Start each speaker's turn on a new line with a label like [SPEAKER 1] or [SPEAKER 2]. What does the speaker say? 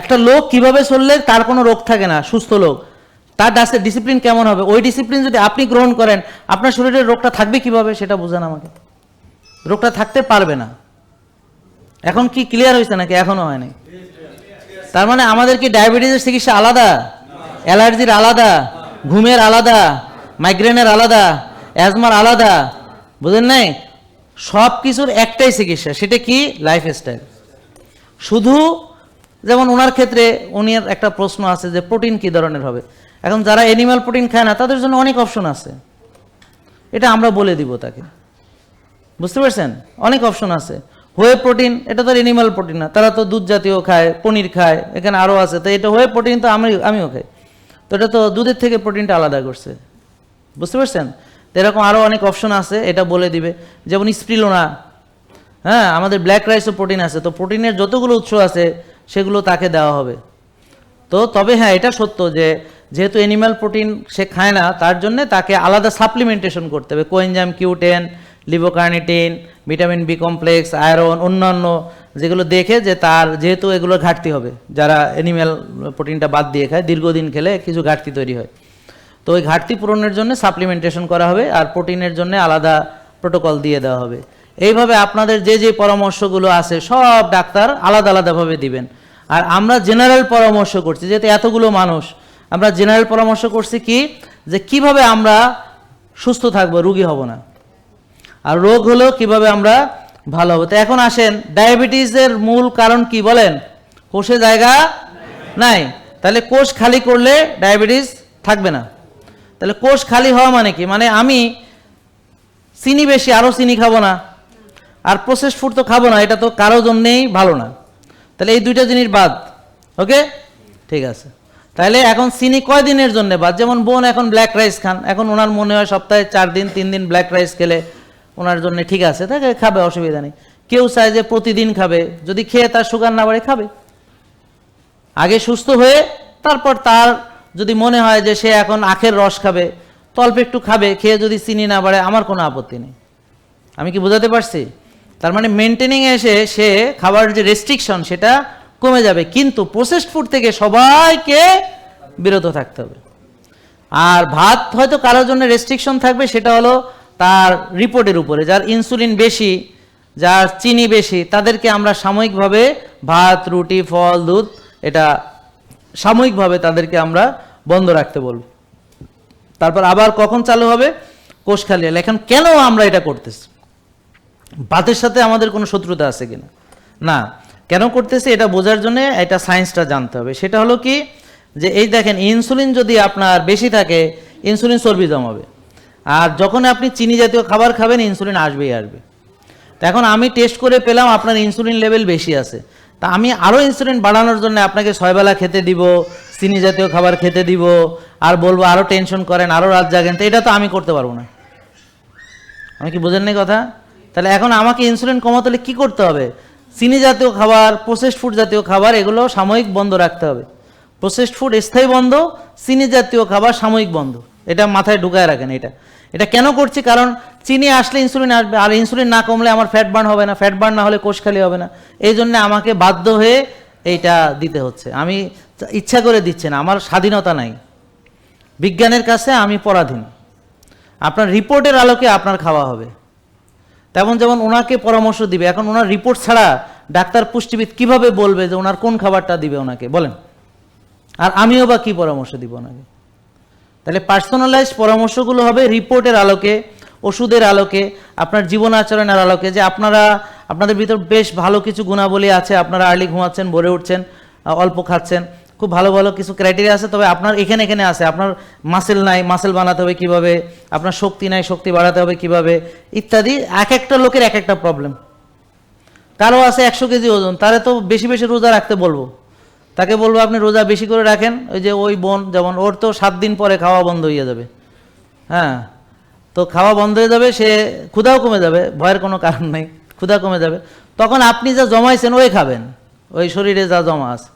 [SPEAKER 1] একটা লোক কীভাবে চললে তার কোনো রোগ থাকে না, সুস্থ লোক। তার ডাসে ডিসিপ্লিন কেমন হবে? ওই ডিসিপ্লিন যদি আপনি গ্রহণ করেন, আপনার শরীরে রোগটা থাকবে কীভাবে সেটা বোঝান আমাকে। রোগটা থাকতে পারবে না। এখন কি ক্লিয়ার হয়েছে নাকি? এখনও হয়নি তার মানে আমাদের কি ডায়াবেটিসের চিকিৎসা আলাদা? অ্যালার্জির আলাদা? ঘুমের আলাদা? মাইগ্রেনের আলাদা? অ্যাজমার আলাদা? বুঝেন নাই? সব কিছুর একটাই চিকিৎসা, সেটা কি? লাইফস্টাইল শুধু যেমন ওনার ক্ষেত্রে উনির একটা প্রশ্ন আছে যে প্রোটিন কি ধরনের হবে? এখন যারা অ্যানিমাল প্রোটিন খায় না, তাদের জন্য অনেক অপশন আছে। এটা আমরা বলে দিব তাকে। বুঝতে পারছেন? অনেক অপশন আছে। হোয়ে প্রোটিন এটা তো অ্যানিমাল প্রোটিন না। তারা তো দুধ জাতীয় খায়, পনির খায়, এখানে আরও আছে। তো এটা হোয়ে প্রোটিন তো আমি, আমিও খাই। তো এটা তো দুধের থেকে প্রোটিনটা আলাদা করছে। বুঝতে পারছেন? তো এরকম আরও অনেক অপশন আছে, এটা বলে দিবে। যেমন স্প্রিলোনা হ্যাঁ আমাদের ব্ল্যাক রাইসও প্রোটিন আছে। তো প্রোটিনের যতগুলো উৎস আছে সেগুলো তাকে দেওয়া হবে। তো তবে হ্যাঁ এটা সত্য যে যেহেতু অ্যানিম্যাল প্রোটিন সে খায় না, তার জন্য তাকে আলাদা সাপ্লিমেন্টেশন করতে হবে। Coenzyme Q ten levocarnitine vitamin B complex, iron, অন্যান্য যেগুলো দেখে যে তার যেহেতু এগুলো ঘাটতি হবে, যারা অ্যানিম্যাল প্রোটিনটা বাদ দিয়ে খায়, দীর্ঘদিন খেলে কিছু ঘাটতি তৈরি হয়। তো ওই ঘাটতি পূরণের জন্য সাপ্লিমেন্টেশন করা হবে আর প্রোটিনের জন্য আলাদা প্রোটোকল দিয়ে দেওয়া হবে। এইভাবে আপনাদের যে যে পরামর্শগুলো আছে, সব ডাক্তার আলাদা আলাদাভাবে দিবেন। আর আমরা জেনারেল পরামর্শ করছি, যেহেতু এতগুলো মানুষ, আমরা জেনারেল পরামর্শ করছি কি? যে কীভাবে আমরা সুস্থ থাকব, রুগী হব না। আর রোগ হলেও কীভাবে আমরা ভালো হব। তো এখন আসেন ডায়াবেটিসের মূল কারণ কি বলেন? কোষে জায়গা নাই। তাহলে কোষ খালি করলে ডায়াবেটিস থাকবে না। তাহলে কোষ খালি হওয়া মানে কি? মানে আমি চিনি বেশি আরও চিনি খাব না। আর প্রসেস ফুড তো খাব না, এটা তো কারও জন্যেই ভালো না। তাহলে এই দুইটা জিনিস বাদ ওকে ঠিক আছে। তাহলে এখন চিনি কয় দিনের জন্য বাদ? যেমন বোন এখন ব্ল্যাক রাইস খান, এখন ওনার মনে হয় সপ্তাহে চার দিন, তিন দিন ব্ল্যাক রাইস খেলে ওনার জন্য ঠিক আছে, তাকে খাবে, অসুবিধা নেই। কেউ চায় যে প্রতিদিন খাবে, যদি খেয়ে তার সুগার না বাড়ে, খাবে। আগে সুস্থ হয়ে তারপর তার যদি মনে হয় যে সে এখন আখের রস খাবে, তো অল্প একটু খাবে, খেয়ে যদি চিনি না বাড়ে, আমার কোনো আপত্তি নেই। আমি কি বোঝাতে পারছি? তার মানে মেনটেনিং এসে সে খাবার যে রেস্ট্রিকশন সেটা কমে যাবে। কিন্তু প্রসেসড ফুড থেকে সবাইকে বিরত থাকতে হবে। আর ভাত হয়তো কারোর জন্য রেস্ট্রিকশন থাকবে, সেটা হলো তার রিপোর্টের উপরে। যার ইনসুলিন বেশি, যার চিনি বেশি, তাদেরকে আমরা সাময়িকভাবে ভাত, রুটি, ফল, দুধ, এটা সাময়িকভাবে তাদেরকে আমরা বন্ধ রাখতে বলব। তারপর আবার কখন চালু হবে? কোষ খালি এখন কেন আমরা এটা করতেছি? ভাতের সাথে আমাদের কোনো শত্রুতা আছে কিনা? না। কেন করতেছি? এটা বোঝার জন্য এটা সায়েন্সটা জানতে হবে। সেটা হলো কি? যে এই দেখেন, ইনসুলিন যদি আপনার বেশি থাকে, ইনসুলিন চর্বি জমাবে। আর যখন আপনি চিনি জাতীয় খাবার খাবেন, ইনসুলিন আসবেই আসবে। তো এখন আমি টেস্ট করে পেলাম, আপনার ইনসুলিন লেভেল বেশি আছে। তা আমি আরও ইনসুলিন বাড়ানোর জন্য আপনাকে ছয়বেলা খেতে দিব, চিনি জাতীয় খাবার খেতে দিব, আর বলব আরও টেনশন করেন আরও রাত জাগেন। তো এটা তো আমি করতে পারব না। আমি কি বোঝেন নাই কথা? তাহলে এখন আমাকে ইনসুলিন কমাতে হলে কী করতে হবে? চিনি জাতীয় খাবার প্রসেসড ফুড জাতীয় খাবার, এগুলো সাময়িক বন্ধ রাখতে হবে। প্রসেসড ফুড স্থায়ী বন্ধ, চিনি জাতীয় খাবার সাময়িক বন্ধ। এটা মাথায় ঢুকায় রাখেন এটা। এটা কেন করছি? কারণ চিনি আসলে ইনসুলিন আসবে, আর ইনসুলিন না কমলে আমার ফ্যাট বার্ন হবে না। ফ্যাট বার্ন না হলে কোষ খালি হবে না। এই জন্য আমাকে বাধ্য হয়ে এইটা দিতে হচ্ছে। আমি ইচ্ছা করে দিচ্ছি না, আমার স্বাধীনতা নাই। বিজ্ঞানের কাছে আমি পরাধীন। আপনার রিপোর্টের আলোকে আপনার খাওয়া হবে। তেমন যেমন ওনাকে পরামর্শ দিবে, এখন ওনার রিপোর্ট ছাড়া ডাক্তার পুষ্টিবিদ কীভাবে বলবে যে ওনার কোন খাবারটা দিবে ওনাকে? বলেন। আর আমিও বা কি পরামর্শ দিব ওনাকে? তাহলে পার্সোনালাইজ পরামর্শগুলো হবে রিপোর্টের আলোকে, ওষুধের আলোকে, আপনার জীবন আচরণের আলোকে, যে আপনারা, আপনাদের ভিতর বেশ ভালো কিছু গুণাবলী আছে, আপনারা আর্লি ঘুমাচ্ছেন, ভরে উঠছেন অল্প খাচ্ছেন খুব ভালো ভালো কিছু ক্রাইটেরিয়া আছে, তবে আপনার এখানে এখানে আছে। আপনার মাসেল নাই মাসেল বানাতে হবে কীভাবে? আপনার শক্তি নাই, শক্তি বাড়াতে হবে কীভাবে? ইত্যাদি, এক একটা লোকের এক একটা প্রবলেম কারও আছে একশো কেজি ওজন, তারে তো বেশি বেশি রোজা রাখতে বলব। তাকে বলব, আপনি রোজা বেশি করে রাখেন, ওই যে ওই বোন, যেমন ওর তো সাত দিন পরে খাওয়া বন্ধ হয়ে যাবে। হ্যাঁ তো খাওয়া বন্ধ হয়ে যাবে, সে ক্ষুধাও কমে যাবে, ভয়ের কোনো কারণ নেই, ক্ষুধা কমে যাবে। তখন আপনি যা জমাইছেন, ওই খাবেন। ওই শরীরে যা জমা আছে।